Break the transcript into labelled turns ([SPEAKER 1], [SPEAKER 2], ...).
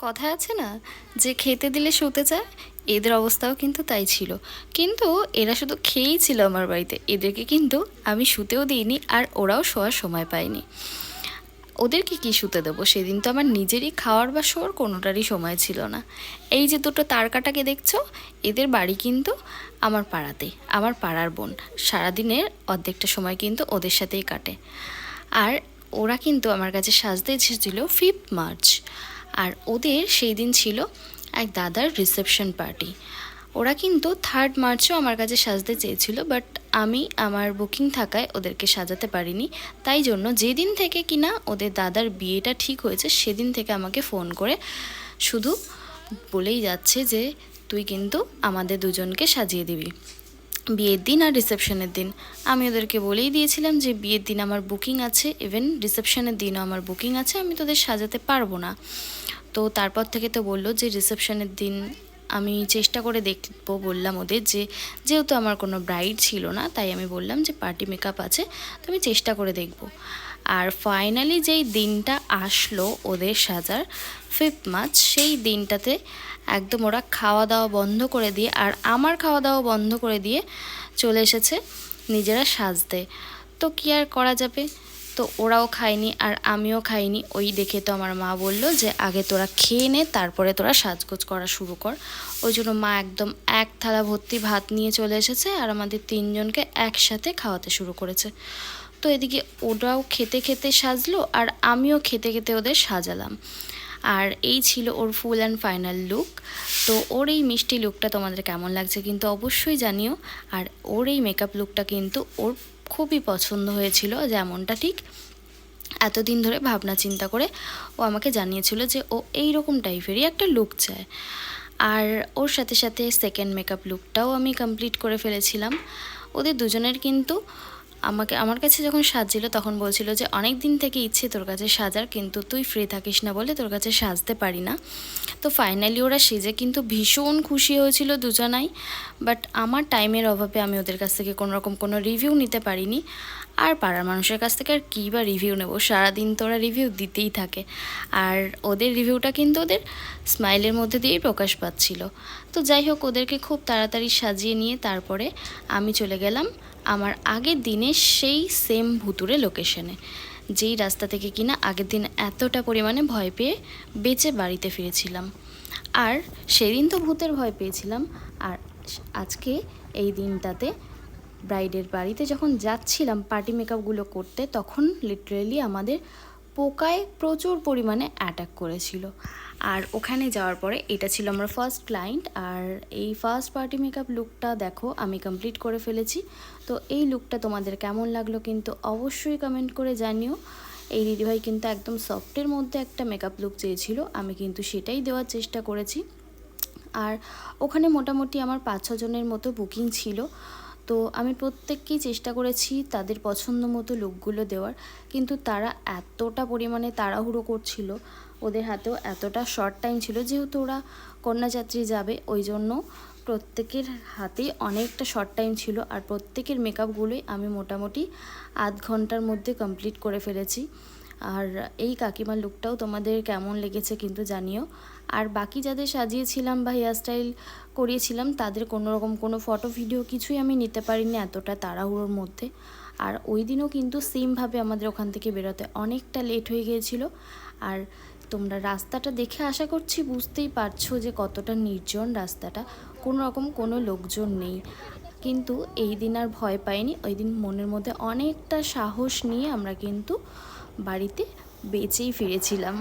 [SPEAKER 1] কথা আছে না? যে খেতে দিলে শুতে চায়, এদের অবস্থাও কিন্তু তাই ছিল। কিন্তু এরা শুধু খেয়েই ছিল আমার বাড়িতে। এদেরকে কিন্তু আমি শুতেও দিইনি আর ওরাও শোয়ার সময় পায়নি। ওদেরকে কি শুতে দেবো? সেদিন তো আমার নিজেরই খাওয়ার বা শোয়ার কোনোটারই সময় ছিল না। এই যে দুটো তারকাটাকে দেখছ, এদের বাড়ি কিন্তু আমার পাড়াতে, আমার পাড়ার বোন। সারাদিনের অর্ধেকটা সময় কিন্তু ওদের সাথেই কাটে। আর ওরা কিন্তু আমার কাছে সাজতে এসেছিল ফিফথ মার্চ আর ওদের সেই দিন ছিল এক দাদার রিসেপশন পার্টি ওরা কিন্তু থার্ড মার্চও আমার কাছে সাজতে চেয়েছিল বাট আমি আমার বুকিং থাকায় ওদেরকে সাজাতে পারিনি। তাই জন্য যেদিন থেকে কিনা ওদের দাদার বিয়েটা ঠিক হয়েছে, সেদিন থেকে আমাকে ফোন করে শুধু বলেই যাচ্ছে যে, তুই কিন্তু আমাদের দুজনকে সাজিয়ে দিবি। বিয়ের দিন আর রিসেপশনের দিন। আমি ওদেরকে বলেই দিয়েছিলাম যে, বিয়ের দিন আমার বুকিং আছে ইভেন রিসেপশনের দিনও আমার বুকিং আছে, আমি তোদের সাজাতে পারব না। তো তারপর থেকে তো বলল যে, রিসেপশনের দিন আমি চেষ্টা করে দেখব, বললাম ওদের যে, যেহেতু আমার কোনো ব্রাইড ছিল না, তাই আমি বললাম যে পার্টি মেকআপ আছে, তো আমি চেষ্টা করে দেখব। আর ফাইনালি যেই দিনটা আসলো ওদের সাজার ফিফথ মার্চ, সেই দিনটাতে একদম ওরা খাওয়া দাওয়া বন্ধ করে দিয়ে, আর আমার খাওয়া দাওয়া বন্ধ করে দিয়ে চলে এসেছে নিজেরা সাজতে। তো কী আর করা যাবে? তো ওরাও খায়নি আর আমিও খাইনি। ওই দেখে তো আমার মা বলল যে, আগে তোরা খেয়ে নে, তারপরে তোরা সাজগোজ করা শুরু কর। ওই জন্য মা একদম এক থালা ভর্তি ভাত নিয়ে চলে এসেছে আর আমাদের তিনজনকে একসাথে খাওয়াতে শুরু করেছে। তো এদিকে ওরাও খেতে খেতে সাজলো আর আমিও খেতে খেতে ওদের সাজালাম। আর এই ছিল ওর ফুল অ্যান্ড ফাইনাল লুক। তো ওর এই মিষ্টি লুকটা তোমাদের কেমন লাগছে কিন্তু অবশ্যই জানিও। আর ওর এই মেকআপ লুকটা কিন্তু ওর খুবই পছন্দ হয়েছিল যেমনটা ঠিক এতদিন ধরে ভাবনা চিন্তা করে ও আমাকে জানিয়েছিল যে ও এই রকম টাইপেরই একটা লুক চায়। আর ওর সাথে সাথে সেকেন্ড মেকআপ লুকটাও আমি কমপ্লিট করে ফেলেছিলাম। ওদের দুজনের কিন্তু আমাকে, আমার কাছে যখন সাজছিল তখন বলছিল যে অনেক দিন থেকে ইচ্ছে তোর কাছে সাজার, কিন্তু তুই ফ্রি থাকিস না বলে তোর কাছে সাজতে পারি না। তো ফাইনালি ওরা সেজে কিন্তু ভীষণ খুশি হয়েছিল দুজনাই বাট আমার টাইমের অভাবে আমি ওদের কাছ থেকে কোনো রকম কোনো রিভিউ নিতে পারিনি। আর পাড়ার মানুষের কাছ থেকে আর কী বা রিভিউ নেব? সারাদিন তো ওরা রিভিউ দিতেই থাকে। আর ওদের রিভিউটা কিন্তু ওদের স্মাইলের মধ্যে দিয়েই প্রকাশ পাচ্ছিল। তো যাই হোক, ওদেরকে খুব তাড়াতাড়ি সাজিয়ে নিয়ে তারপরে আমি চলে গেলাম। আমার আগের দিনে সেই সেম ভুতুরে লোকেশনে যেই রাস্তা থেকে কিনা আগের দিন এতটা পরিমাণে ভয় পেয়ে বেঁচে বাড়িতে ফিরেছিলাম। আর সেদিন তো ভূতের ভয় পেয়েছিলাম। আর আজকে এই দিনটাতে ব্রাইডের বাড়িতে যখন যাচ্ছিলাম পার্টি মেকআপগুলো করতে, তখন লিটারেলি আমাদের পোকায় প্রচুর পরিমাণে অ্যাটাক করেছিল। আর ওখানে যাওয়ার পরে এটা ছিল আমার ফার্স্ট ক্লায়েন্ট আর এই ফার্স্ট পার্টি মেকআপ লুকটা দেখো, আমি কমপ্লিট করে ফেলেছি। তো এই লুকটা তোমাদের কেমন লাগল কিন্তু অবশ্যই কমেন্ট করে জানিও। এই দিদিভাই কিন্তু একদম সফটের মধ্যে একটা মেকআপ লুক চেয়েছিল, আমি কিন্তু সেটাই দেওয়ার চেষ্টা করেছি। আর ওখানে মোটামুটি আমার পাঁচ ছজনের মতো বুকিং ছিল। তো আমি প্রত্যেককেই চেষ্টা করেছি তাদের পছন্দ মতো লুকগুলো দেওয়ার। কিন্তু তারা এতটা পরিমাণে তাড়াহুড়ো করছিল, ওদের হাতেও এতটা শর্ট টাইম ছিল যেহেতু ওরা কন্যাযাত্রী যাবে, ওই জন্য প্রত্যেকের হাতেই অনেকটা শর্ট টাইম ছিল আর প্রত্যেকের মেকআপগুলোই আমি মোটামুটি আধ ঘণ্টার মধ্যে কমপ্লিট করে ফেলেছি। আর এই কাকিমার লুকটাও তোমাদের কেমন লেগেছে কিন্তু জানিও। আর বাকি যাদের সাজিয়েছিলাম বা হেয়ারস্টাইল করিয়েছিলাম, তাদের কোনো রকম কোনো ফটো ভিডিও কিছুই আমি নিতে পারিনি এতটা তাড়াহুড়োর মধ্যে। আর ওই দিনও কিন্তু সেমভাবে আমাদের ওখান থেকে বেরোতে অনেকটা লেট হয়ে গিয়েছিল। আর তোমরা রাস্তাটা দেখে আশা করছি বুঝতেই পারছ যে কতটা নির্জন রাস্তাটা, কোনো রকম কোনো লোকজন নেই। কিন্তু এই দিন আর ভয় পাইনি, ওই দিন মনের মধ্যে অনেকটা সাহস নিয়ে আমরা কিন্তু বাড়িতে বেঁচেই ফিরেছিলাম।